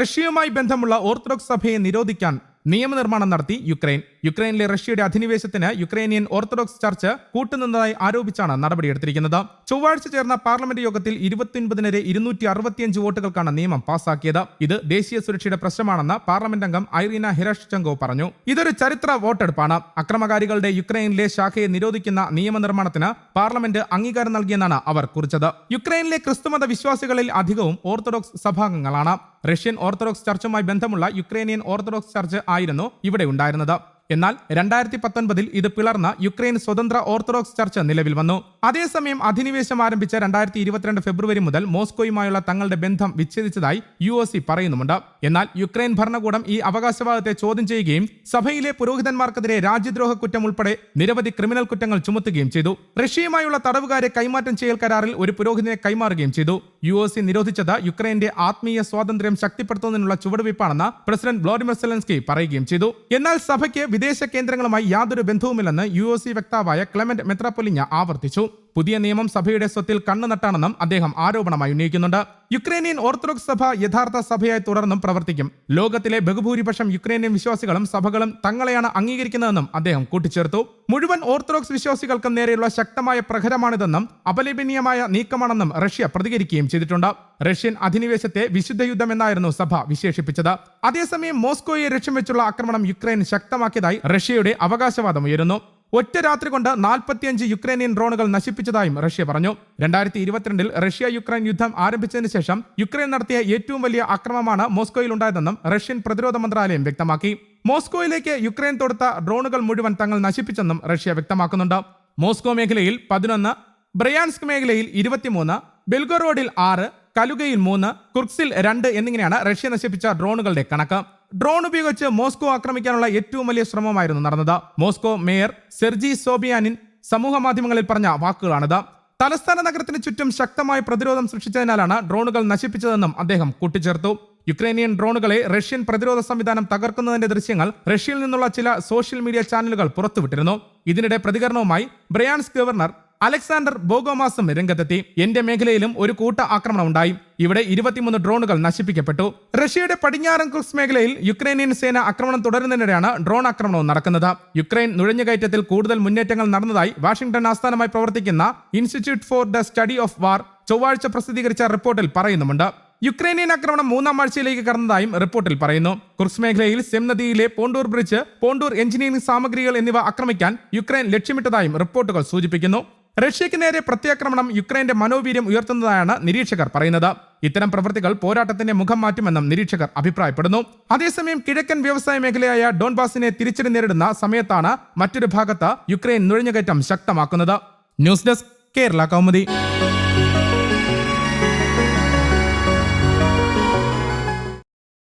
റഷ്യയുമായി ബന്ധമുള്ള ഓർത്തഡോക്സ് സഭയെ നിരോധിക്കാൻ നിയമനിർമ്മാണം നടത്തി യുക്രൈൻ. യുക്രൈനിലെ റഷ്യയുടെ അധിനിവേശത്തിന് യുക്രൈനിയൻ ഓർത്തഡോക്സ് ചർച്ച് കൂട്ടുനിന്നതായി ആരോപിച്ചാണ് നടപടിയെടുത്തിരിക്കുന്നത്. ചൊവ്വാഴ്ച ചേർന്ന പാർലമെന്റ് യോഗത്തിൽ ഇരുപത്തിയൊൻപതിനെതിരെ ഇരുന്നൂറ്റി അറുപത്തിയഞ്ച് വോട്ടുകൾക്കാണ് നിയമം പാസാക്കിയത്. ഇത് ദേശീയ സുരക്ഷയുടെ പ്രശ്നമാണെന്ന് പാർലമെന്റ് അംഗം ഐറീന ഹിരഷ്ചങ്കോ പറഞ്ഞു. ഇതൊരു ചരിത്ര വോട്ടെടുപ്പാണ്. അക്രമകാരികളുടെ യുക്രൈനിലെ ശാഖയെ നിരോധിക്കുന്ന നിയമനിർമ്മാണത്തിന് പാർലമെന്റ് അംഗീകാരം നൽകിയെന്നാണ് അവർ കുറിച്ചത്. യുക്രൈനിലെ ക്രിസ്തുമത വിശ്വാസികളിൽ അധികവും ഓർത്തഡോക്സ് സഭാംഗങ്ങളാണ്. റഷ്യൻ ഓർത്തഡോക്സ് ചർച്ചുമായി ബന്ധമുള്ള യുക്രൈനിയൻ ഓർത്തഡോക്സ് ചർച്ച് ആയിരുന്നു ഇവിടെ ഉണ്ടായിരുന്നത്. എന്നാൽ രണ്ടായിരത്തി പത്തൊൻപതിൽ ഇത് പിളർന്ന യുക്രൈൻ സ്വതന്ത്ര ഓർത്തഡോക്സ് ചർച്ച് നിലവിൽ വന്നു. അതേസമയം അധിനിവേശം ആരംഭിച്ച രണ്ടായിരത്തി ഇരുപത്തിരണ്ട് ഫെബ്രുവരി മുതൽ മോസ്കോയുമായുള്ള തങ്ങളുടെ ബന്ധം വിച്ഛേദിച്ചതായി യു ഒ സി പറയുന്നുമുണ്ട്. എന്നാൽ യുക്രൈൻ ഭരണകൂടം ഈ അവകാശവാദത്തെ ചോദ്യം ചെയ്യുകയും സഭയിലെ പുരോഹിതന്മാർക്കെതിരെ രാജ്യദ്രോഹ കുറ്റം ഉൾപ്പെടെ നിരവധി ക്രിമിനൽ കുറ്റങ്ങൾ ചുമത്തുകയും ചെയ്തു. റഷ്യയുമായുള്ള തടവുകാരെ കൈമാറ്റം ചെയ്യൽ കരാറിൽ ഒരു പുരോഹിതനെ കൈമാറുകയും ചെയ്തു. യു ഒ സി നിരോധിച്ചത് യുക്രൈന്റെ ആത്മീയ സ്വാതന്ത്ര്യം ശക്തിപ്പെടുത്തുന്നതിനുള്ള ചുവടുവയ്പ്പാണെന്ന് പ്രസിഡന്റ് വ്ളോഡിമർ സെലൻസ്കി പറയുകയും ചെയ്തു. എന്നാൽ സഭയ്ക്ക് വിദേശ കേന്ദ്രങ്ങളുമായി യാതൊരു ബന്ധവുമില്ലെന്ന് യു ഒ സി വക്താവായ ക്ലെമന്റ് മെത്രാപ്പൊലിഞ്ഞ ആവർത്തിച്ചു. പുതിയ നിയമം സഭയുടെ സ്വത്തിൽ കണ്ണു നട്ടാണെന്നും അദ്ദേഹം ആരോപണമായി ഉന്നയിക്കുന്നുണ്ട്. യുക്രൈനിയൻ ഓർത്തഡോക്സ് സഭ യഥാർത്ഥ സഭയായി തുടർന്നും പ്രവർത്തിക്കും. ലോകത്തിലെ ബഹുഭൂരിപക്ഷം യുക്രൈനിയൻ വിശ്വാസികളും സഭകളും തങ്ങളെയാണ് അംഗീകരിക്കുന്നതെന്നും അദ്ദേഹം കൂട്ടിച്ചേർത്തു. മുഴുവൻ ഓർത്തഡോക്സ് വിശ്വാസികൾക്കും നേരെയുള്ള ശക്തമായ പ്രഹരമാണിതെന്നും അപലപനീയമായ നീക്കമാണെന്നും റഷ്യ പ്രതികരിക്കുകയും ചെയ്തിട്ടുണ്ട്. റഷ്യൻ അധിനിവേശത്തെ വിശുദ്ധ യുദ്ധം എന്നായിരുന്നു സഭ വിശേഷിപ്പിച്ചത്. അതേസമയം മോസ്കോയെ ലക്ഷ്യം വെച്ചുള്ള ആക്രമണം യുക്രൈൻ ശക്തമാക്കിയതായി റഷ്യയുടെ അവകാശവാദം ഉയരുന്നു. ഒറ്റ രാത്രി കൊണ്ട് നാൽപ്പത്തിയഞ്ച് യുക്രൈനിയൻ ഡ്രോണുകൾ നശിപ്പിച്ചതായും റഷ്യ പറഞ്ഞു. രണ്ടായിരത്തി ഇരുപത്തിരണ്ടിൽ റഷ്യ യുക്രൈൻ യുദ്ധം ആരംഭിച്ചതിന് ശേഷം യുക്രൈൻ നടത്തിയ ഏറ്റവും വലിയ ആക്രമണമാണ് മോസ്കോയിൽ ഉണ്ടായതെന്നും റഷ്യൻ പ്രതിരോധ മന്ത്രാലയം വ്യക്തമാക്കി. മോസ്കോയിലേക്ക് യുക്രൈൻ തൊടുത്ത ഡ്രോണുകൾ മുഴുവൻ തങ്ങൾ നശിപ്പിച്ചെന്നും റഷ്യ വ്യക്തമാക്കുന്നുണ്ട്. മോസ്കോ മേഖലയിൽ പതിനൊന്ന് ബ്രയാൻസ്ക് മേഖലയിൽ ഇരുപത്തിമൂന്ന് ബെൽഗോറോഡിൽ ആറ് കലുഗയിൽ മൂന്ന് കുർക്സിൽ രണ്ട് എന്നിങ്ങനെയാണ് റഷ്യ നശിപ്പിച്ച ഡ്രോണുകളുടെ കണക്ക്. ഡ്രോൺ ഉപയോഗിച്ച് മോസ്കോ ആക്രമിക്കാനുള്ള ഏറ്റവും വലിയ ശ്രമമായിരുന്നു നടന്നത്. മോസ്കോ മേയർ സെർജി സോബിയാനിൻ സമൂഹ മാധ്യമങ്ങളിൽ പറഞ്ഞ വാക്കുകളാണിത്. തലസ്ഥാന നഗരത്തിന് ചുറ്റും ശക്തമായ പ്രതിരോധം സൃഷ്ടിച്ചതിനാലാണ് ഡ്രോണുകൾ നശിപ്പിച്ചതെന്നും അദ്ദേഹം കൂട്ടിച്ചേർത്തു. യുക്രൈനിയൻ ഡ്രോണുകളെ റഷ്യൻ പ്രതിരോധ സംവിധാനം തകർക്കുന്നതിന്റെ ദൃശ്യങ്ങൾ റഷ്യയിൽ നിന്നുള്ള ചില സോഷ്യൽ മീഡിയ ചാനലുകൾ പുറത്തുവിട്ടിരുന്നു. ഇതിനിടെ പ്രതികരണവുമായി ബ്രയാൻസ് ഗവർണർ അലക്സാണ്ടർ ബോഗോമാസും രംഗത്തെത്തി. എന്റെ മേഖലയിലും ഒരു കൂട്ട ആക്രമണം ഉണ്ടായി. ഇവിടെ ഇരുപത്തിമൂന്ന് ഡ്രോണുകൾ നശിപ്പിക്കപ്പെട്ടു. റഷ്യയുടെ പടിഞ്ഞാറൻ ക്രിസ് മേഖലയിൽ യുക്രൈനിയൻ സേന ആക്രമണം തുടരുന്നതിനിടെയാണ് ഡ്രോൺ ആക്രമണവും നടക്കുന്നത്. യുക്രൈൻ നുഴഞ്ഞുകയറ്റത്തിൽ കൂടുതൽ മുന്നേറ്റങ്ങൾ നടന്നതായി വാഷിംഗ്ടൺ ആസ്ഥാനമായി പ്രവർത്തിക്കുന്ന institute for the study of war ചൊവ്വാഴ്ച പ്രസിദ്ധീകരിച്ച റിപ്പോർട്ടിൽ പറയുന്നുമുണ്ട്. യുക്രൈനിയൻ ആക്രമണം മൂന്നാം ആഴ്ചയിലേക്ക് കടന്നതായും റിപ്പോർട്ടിൽ പറയുന്നു. കുർസ് മേഖലയിൽ സെം നദിയിലെ പോണ്ടൂർ ബ്രിഡ്ജ് പോണ്ടൂർ എഞ്ചിനീയറിംഗ് സാമഗ്രികൾ എന്നിവ ആക്രമിക്കാൻ യുക്രൈൻ ലക്ഷ്യമിട്ടതായും റിപ്പോർട്ടുകൾ സൂചിപ്പിക്കുന്നു. റഷ്യയ്ക്ക് നേരെ പ്രത്യാക്രമണം യുക്രൈന്റെ മനോവീര്യം ഉയർത്തുന്നതായാണ് നിരീക്ഷകർ പറയുന്നത്. ഇത്തരം പ്രവൃത്തികൾ പോരാട്ടത്തിന്റെ മുഖം മാറ്റുമെന്നും നിരീക്ഷകർ അഭിപ്രായപ്പെടുന്നു. അതേസമയം കിഴക്കൻ വ്യവസായ മേഖലയായ ഡോൺബാസിനെ തിരിച്ചടി നേരിടുന്ന സമയത്താണ് മറ്റൊരു ഭാഗത്ത് യുക്രൈൻ നുഴഞ്ഞുകയറ്റം ശക്തമാക്കുന്നത്. News desk Kerala Kaumudi.